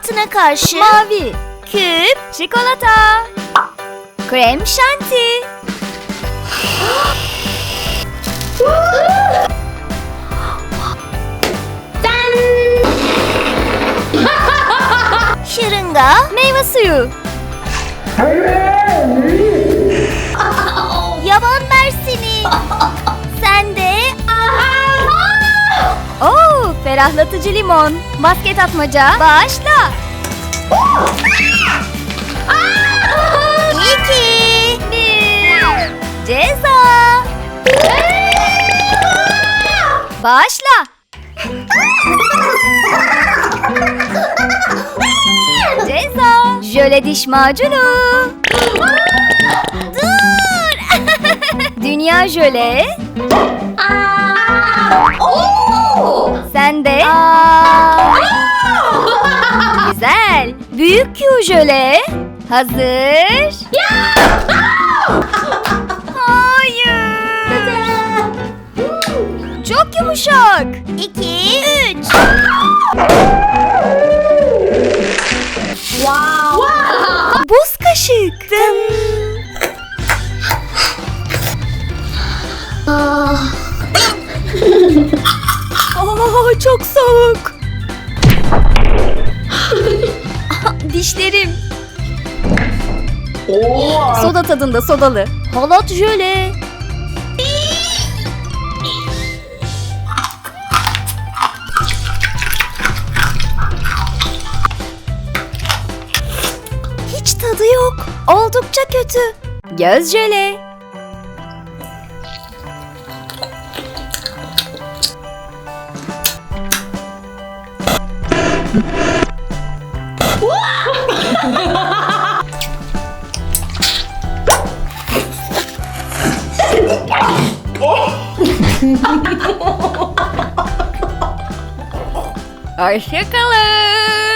altına karşı Mavi. küp, Çikolata. Krem şanti. şırınga, Meyve suyu. Ferahlatıcı limon. Basket atmaca. Başla. iki. Bir. Ceza. Başla. Ceza. Jöle diş macunu. Dur. Dünya jöle. Sen de. Güzel. Büyük Q jöle. Hazır. Hayır. Çok yumuşak. İki, Aa, çok soğuk. Dişlerim. Soda tadında sodalı. Halat jöle. Hiç tadı yok. Oldukça kötü. Göz jöle. Hoşçakalın.